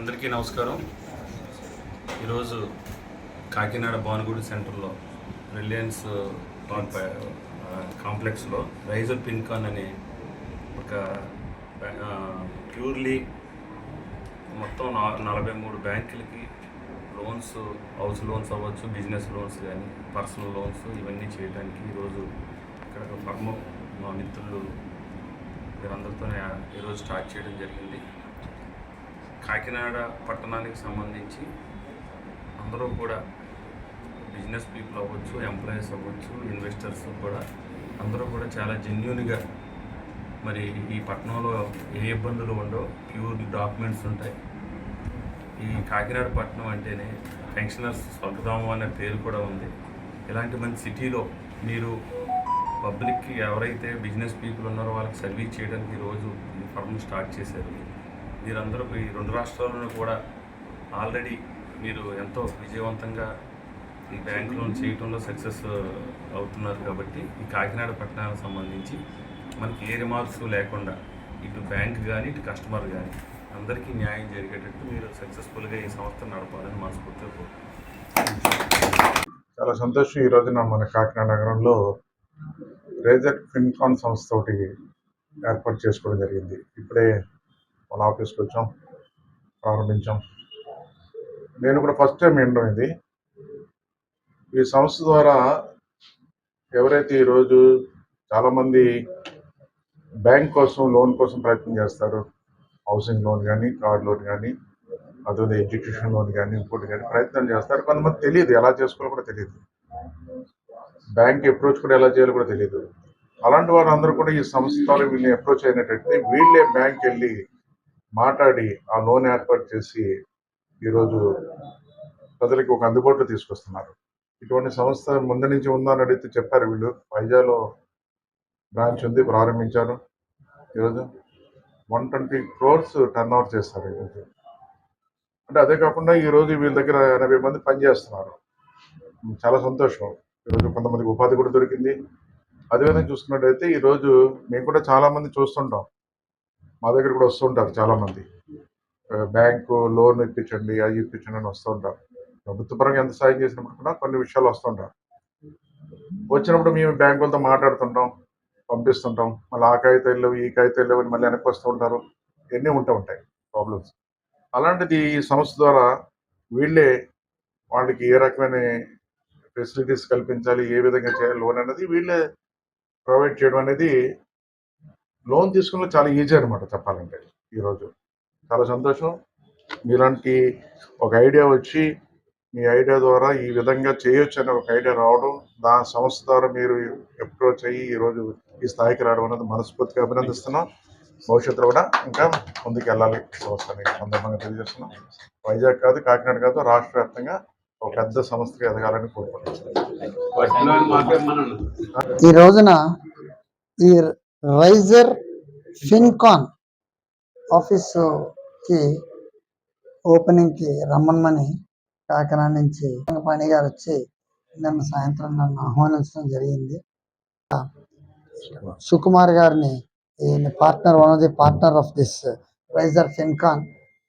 అందరికీ నమస్కారం. ఈరోజు కాకినాడ భానుగుడి సెంటర్లో రిలయన్స్ పార్క్ కాంప్లెక్స్లో రైజర్ పిన్కాన్ అనే ఒక ప్యూర్లీ మొత్తం నలభై మూడు బ్యాంకులకి లోన్స్ హౌస్ లోన్స్ అవ్వచ్చు బిజినెస్ లోన్స్ కానీ పర్సనల్ లోన్స్ ఇవన్నీ చేయడానికి ఈరోజు ఇక్కడ ఫర్మ మా మిత్రులు వీరందరితో ఈరోజు స్టార్ట్ చేయడం జరిగింది. కాకినాడ పట్టణానికి సంబంధించి అందరూ కూడా బిజినెస్ పీపుల్ అవ్వచ్చు ఎంప్లాయీస్ అవ్వచ్చు ఇన్వెస్టర్స్ కూడా అందరూ కూడా చాలా జెన్యున్గా మరి ఈ పట్టణంలో ఏ ఇబ్బందులు ఉండవు. ప్యూర్ డాక్యుమెంట్స్ ఉంటాయి. ఈ కాకినాడ పట్టణం అంటేనే పెన్షనర్స్ స్వర్గధామం అనే పేరు కూడా ఉంది. ఇలాంటి మంచి సిటీలో మీరు పబ్లిక్కి ఎవరైతే బిజినెస్ పీపుల్ ఉన్నారో వాళ్ళకి సర్వీస్ చేయడానికి ఈరోజు ఫర్మ్ స్టార్ట్ చేశారు. మీరందరూ ఈ రెండు రాష్ట్రాలను కూడా ఆల్రెడీ మీరు ఎంతో విజయవంతంగా ఈ బ్యాంక్ లోన్ చేయడంలో సక్సెస్ అవుతున్నారు కాబట్టి ఈ కాకినాడ పట్టణానికి సంబంధించి మనకి ఏ రిమార్క్స్ లేకుండా ఇటు బ్యాంక్ కానీ ఇటు కస్టమర్ కానీ అందరికీ న్యాయం జరిగేటట్టు మీరు సక్సెస్ఫుల్గా ఈ సంస్థను నడపాలని మనస్ఫూర్తిగా కోరుకుంటున్నాను. చాలా సంతోషం ఈ రోజున మన కాకినాడ నగరంలో రేజర్ ఫిన్కాన్ సంస్థ ఒకటి ఏర్పాటు చేసుకోవడం జరిగింది ఇప్పుడే మన ఆఫీస్కి వచ్చాం ప్రారంభించాం. నేను కూడా ఫస్ట్ టైం వినడం ఇది. ఈ సంస్థ ద్వారా ఎవరైతే ఈరోజు చాలామంది బ్యాంక్ కోసం లోన్ కోసం ప్రయత్నం చేస్తారు హౌసింగ్ లోన్ కానీ కార్ లోన్ కానీ అదే ఎడ్యుకేషన్ లోన్ కానీ ఇంకోటి కానీ ప్రయత్నం చేస్తారు. కొంతమంది తెలియదు ఎలా చేసుకోవాలో కూడా తెలియదు. బ్యాంక్ అప్రోచ్ కూడా ఎలా చేయాలో కూడా తెలియదు. అలాంటి వారందరూ కూడా ఈ సంస్థలు వీళ్ళని అప్రోచ్ అయినట్టయితే వీళ్ళే బ్యాంక్ వెళ్ళి మాట్లాడి ఆ లోన్ ఏర్పాటు చేసి ఈరోజు ప్రజలకి ఒక అందుబాటులో తీసుకొస్తున్నారు. ఇటువంటి సంస్థ ముందు నుంచి ఉందని అడిగితే చెప్పారు వీళ్ళు. వైజాగ్లో బ్రాంచ్ ఉంది ప్రారంభించారు. ఈరోజు one twenty crores turnover చేస్తారు ఈరోజు. అంటే అదే కాకుండా ఈరోజు వీళ్ళ దగ్గర ఎనభై మంది పనిచేస్తున్నారు. చాలా సంతోషం. ఈరోజు కొంతమందికి ఉపాధి కూడా దొరికింది. అదేవిధంగా చూసుకున్నట్టయితే ఈరోజు మేము కూడా చాలామంది చూస్తుంటాం. మా దగ్గర కూడా వస్తుంటారు చాలామంది. బ్యాంకు లోన్ ఇప్పించండి అది ఇప్పించండి అని వస్తుంటారు ప్రభుత్వపరంగా ఎంత సాయం చేసినప్పుడు కూడా కొన్ని విషయాలు వస్తుంటారు వచ్చినప్పుడు మేము బ్యాంకులతో మాట్లాడుతుంటాం పంపిస్తుంటాం. మళ్ళీ ఆ కాగితాలు లేవు, ఈ కాగితాలు అని మళ్ళీ వెనక్కి వస్తూ ఉంటారు. ఇవన్నీ ఉంటూ ఉంటాయి ప్రాబ్లమ్స్ అలాంటిది ఈ సంస్థ ద్వారా వీళ్ళే వాళ్ళకి ఏ రకమైన ఫెసిలిటీస్ కల్పించాలి ఏ విధంగా చేయాలి లోన్ అనేది వీళ్ళే ప్రొవైడ్ చేయడం అనేది లోన్ తీసుకున్న చాలా ఈజీ అనమాట చెప్పాలంటే ఈరోజు. చాలా సంతోషం. మీలాంటి ఒక ఐడియా వచ్చి మీ ఐడియా ద్వారా ఈ విధంగా చేయొచ్చు అనే ఒక ఐడియా రావడం దా సంస్థ ద్వారా మీరు అప్రోచ్ అయ్యి ఈరోజు ఈ స్థాయికి రావడం అనేది మనస్ఫూర్తిగా అభినందిస్తున్నాం. భవిష్యత్తులో కూడా ఇంకా ముందుకు వెళ్ళాలి సంస్థని సందర్భంగా తెలియజేస్తున్నాం. వైజాగ్ కాదు కాకినాడ కాదు రాష్ట్ర వ్యాప్తంగా ఒక పెద్ద సంస్థకి ఎదగాలని కోరుకుంటున్నాం. ఈ రోజున ఈ రైజర్ ఫిన్కాన్ ఆఫీసుకి ఓపెనింగ్కి రమ్మని కాకినాడ నుంచి పాణి గారు వచ్చి నిన్న సాయంత్రం నన్ను ఆహ్వానించడం జరిగింది. సుకుమార్ గారిని ఈయన partner one of the partner of this Riser Fincon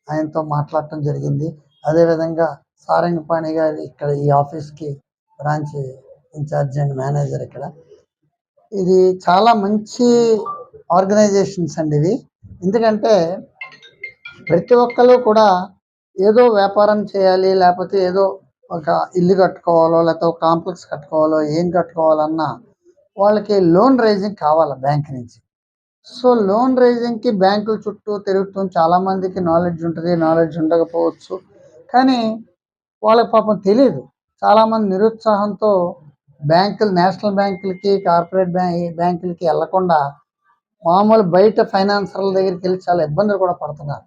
ఆయనతో మాట్లాడటం జరిగింది. అదేవిధంగా సారంగపాణి గారు ఇక్కడ ఈ ఆఫీస్కి బ్రాంచ్ ఇన్ఛార్జ్ అండ్ మేనేజర్ ఇక్కడ. ఇది చాలా మంచి ఆర్గనైజేషన్స్ అండి ఇవి. ఎందుకంటే ప్రతి ఒక్కరు కూడా ఏదో వ్యాపారం చేయాలి లేకపోతే ఏదో ఒక ఇల్లు కట్టుకోవాలో లేకపోతే ఒక కాంప్లెక్స్ కట్టుకోవాలో ఏం కట్టుకోవాలన్నా వాళ్ళకి లోన్ రైజింగ్ కావాలి బ్యాంక్ నుంచి. సో లోన్ రైజింగ్కి బ్యాంకుల చుట్టూ తిరుగుతూ చాలా మందికి నాలెడ్జ్ ఉంటుంది నాలెడ్జ్ ఉండకపోవచ్చు. కానీ వాళ్ళకి పాపం తెలియదు చాలామంది నిరుత్సాహంతో బ్యాంకులు నేషనల్ బ్యాంకులకి కార్పొరేట్ బ్యాంకులకి వెళ్ళకుండా మామూలు బయట ఫైనాన్సర్ల దగ్గరికి వెళ్ళి చాలా ఇబ్బందులు కూడా పడుతున్నారు.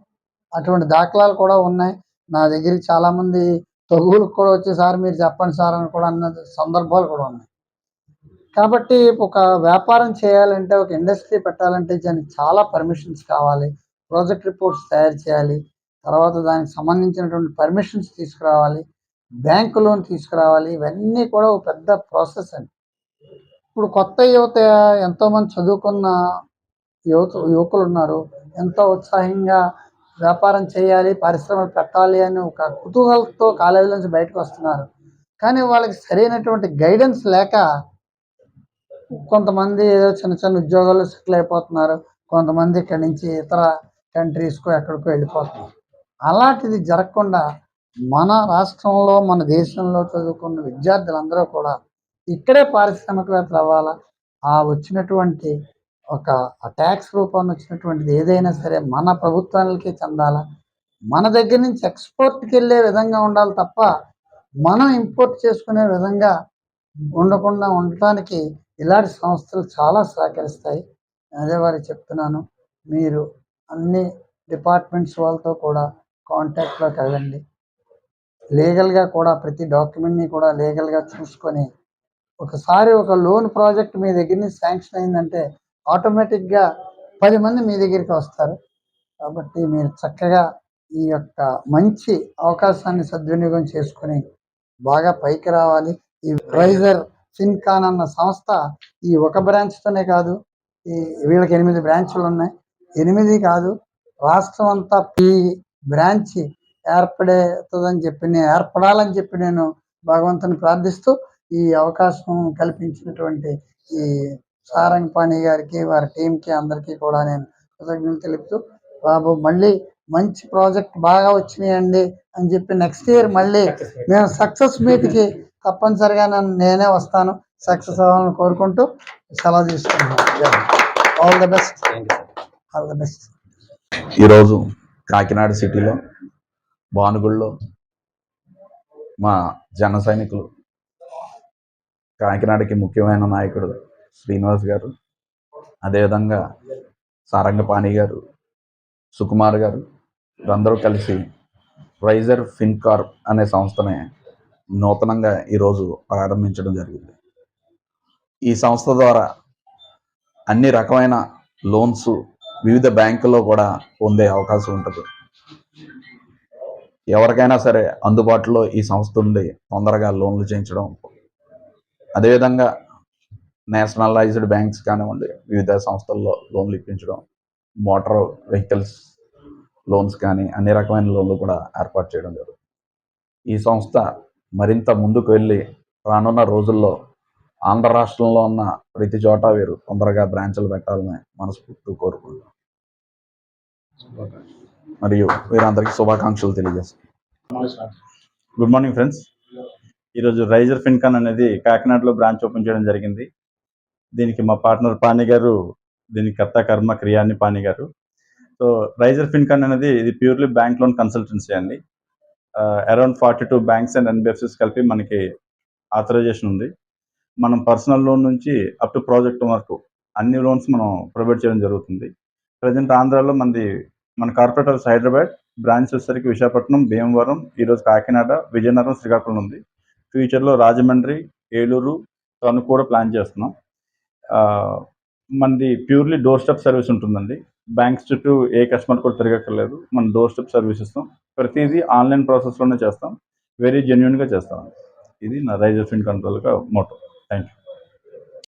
అటువంటి దాఖలాలు కూడా ఉన్నాయి. నా దగ్గరికి చాలా మంది తగులకు కూడా వచ్చి సార్ మీరు చెప్పండి సార్ అని కూడా అన్న సందర్భాలు కూడా ఉన్నాయి. కాబట్టి ఒక వ్యాపారం చేయాలంటే ఒక ఇండస్ట్రీ పెట్టాలంటే దానికి చాలా పర్మిషన్స్ కావాలి. ప్రాజెక్ట్ రిపోర్ట్స్ తయారు చేయాలి. తర్వాత దానికి సంబంధించినటువంటి పర్మిషన్స్ తీసుకురావాలి. బ్యాంకు లోన్ తీసుకురావాలి ఇవన్నీ కూడా ఒక పెద్ద ప్రాసెస్ అండి. ఇప్పుడు కొత్త యువత ఎంతోమంది చదువుకున్న యువత యువకులు ఉన్నారు ఎంతో ఉత్సాహంగా వ్యాపారం చేయాలి పరిశ్రమలు పెట్టాలి అని ఒక కుతూహలతో కాలేజీ నుంచి బయటకు వస్తున్నారు. కానీ వాళ్ళకి సరైనటువంటి గైడెన్స్ లేక కొంతమంది ఏదో చిన్న చిన్న ఉద్యోగాల్లో సెటిల్ అయిపోతున్నారు. కొంతమంది ఇక్కడి నుంచి ఇతర కంట్రీస్కో ఎక్కడికో వెళ్ళిపోతున్నారు. అలాంటిది జరగకుండా మన రాష్ట్రంలో మన దేశంలో చదువుకున్న విద్యార్థులందరూ కూడా ఇక్కడే పారిశ్రామికవేత్తలు అవ్వాలా? ఆ వచ్చినటువంటి ఒక ట్యాక్స్ రూపాన్ని వచ్చినటువంటిది ఏదైనా సరే మన ప్రభుత్వానికి చెందాలా? మన దగ్గర నుంచి ఎక్స్పోర్ట్కి వెళ్ళే విధంగా ఉండాలి తప్ప మనం ఇంపోర్ట్ చేసుకునే విధంగా ఉండకుండా ఉండటానికి ఇలాంటి సంస్థలు చాలా సహకరిస్తాయి. అదే వారికి చెప్తున్నాను. మీరు అన్ని డిపార్ట్మెంట్స్ వాళ్ళతో కూడా కాంటాక్ట్లోకి వెళ్ళండి. లీగల్గా కూడా ప్రతి డాక్యుమెంట్ని కూడా లీగల్గా చూసుకొని ఒకసారి ఒక లోన్ ప్రాజెక్ట్ మీ దగ్గర నుంచి శాంక్షన్ అయిందంటే ఆటోమేటిక్గా పది మంది మీ దగ్గరికి వస్తారు. కాబట్టి మీరు చక్కగా ఈ యొక్క మంచి అవకాశాన్ని సద్వినియోగం చేసుకొని బాగా పైకి రావాలి. ఈ రైజర్ ఫిన్కాన్ అన్న సంస్థ ఈ ఒక బ్రాంచ్తోనే కాదు ఈ వీళ్ళకి ఎనిమిది బ్రాంచ్లు ఉన్నాయి. ఎనిమిది కాదు రాష్ట్రం అంతా ఈ బ్రాంచ్ ఏర్పడుతుందని చెప్పి నేను ఏర్పడాలని చెప్పి నేను భగవంతుని ప్రార్థిస్తూ ఈ అవకాశం కల్పించినటువంటి ఈ సారంగ్ పాణి గారికి వారి టీంకి అందరికీ కూడా నేను కృతజ్ఞతలు తెలుపుతూ బాబు మళ్ళీ మంచి ప్రాజెక్ట్ బాగా వచ్చినాయండి అని చెప్పి నెక్స్ట్ ఇయర్ మళ్ళీ మేము సక్సెస్ మీట్కి తప్పనిసరిగా నన్ను నేనే వస్తాను. సక్సెస్ అవ్వాలని కోరుకుంటూ సెలవు తీసుకుంటున్నాను all the best all the best ఈరోజు కాకినాడ సిటీలో భానుగుళ్ళలో మా జన సైనికులు కాకినాడకి ముఖ్యమైన నాయకుడు శ్రీనివాస్ గారు అదేవిధంగా సారంగపాణి గారు సుకుమార్ గారు వీరందరూ కలిసి రైజర్ ఫిన్కార్ప్ అనే సంస్థని నూతనంగా ఈరోజు ప్రారంభించడం జరిగింది. ఈ సంస్థ ద్వారా అన్ని రకమైన లోన్స్ వివిధ బ్యాంకుల్లో కూడా పొందే అవకాశం ఉంటుంది. ఎవరికైనా సరే అందుబాటులో ఈ సంస్థ ఉంది. తొందరగా లోన్లు చేయించడం. అదేవిధంగా నేషనలైజ్డ్ బ్యాంక్స్ కానివ్వండి వివిధ సంస్థల్లో లోన్లు ఇప్పించడం మోటార్ వెహికల్స్ లోన్స్ కానీ అన్ని రకమైన లోన్లు కూడా ఏర్పాటు చేయడం జరుగుతుంది. ఈ సంస్థ మరింత ముందుకు వెళ్ళి రానున్న రోజుల్లో ఆంధ్ర రాష్ట్రంలో ఉన్న ప్రతి చోట వీరు తొందరగా బ్రాంచ్లు పెట్టాలని మనస్ఫూర్తి కోరుకుంటున్నాం. మరియు వీరందరికీ శుభాకాంక్షలు తెలియజేస్తాం. గుడ్ మార్నింగ్ ఫ్రెండ్స్ ఈరోజు రైజర్ ఫిన్కాన్ అనేది కాకినాడలో బ్రాంచ్ ఓపెన్ చేయడం జరిగింది. దీనికి మా పార్ట్నర్ పాణి గారు దీనికి కర్త కర్మ క్రియాని పాణి గారు. సో రైజర్ ఫిన్కాన్ అనేది ఇది ప్యూర్లీ బ్యాంక్ లోన్ కన్సల్టెన్సీ అండి. Around forty two banks and NBFCs కలిపి మనకి ఆథరైజేషన్ ఉంది. మనం పర్సనల్ లోన్ నుంచి అప్ టు ప్రాజెక్ట్ వరకు అన్ని లోన్స్ మనం ప్రొవైడ్ చేయడం జరుగుతుంది. ప్రజెంట్ ఆంధ్రాలో మనది మన కార్పొరేట్ ఆఫీస్ హైదరాబాద్ బ్రాంచ్ వచ్చేసరికి విశాఖపట్నం భీమవరం ఈరోజు కాకినాడ విజయనగరం శ్రీకాకుళం ఉంది. ఫ్యూచర్లో రాజమండ్రి ఏలూరు తను కూడా ప్లాన్ చేస్తున్నాం. మనది ప్యూర్లీ డోర్ స్టెప్ సర్వీస్ ఉంటుందండి. బ్యాంక్స్ చుట్టూ ఏ కస్టమర్ కూడా తిరగక్కర్లేదు. మనం డోర్ స్టెప్ సర్వీస్ ఇస్తాం. ప్రతిదీ ఆన్లైన్ ప్రాసెస్లోనే చేస్తాం. వెరీ జెన్యున్గా చేస్తాం. ఇది నా రైజర్ ఫిన్ కంట్రోల్గా మోటో. Thank you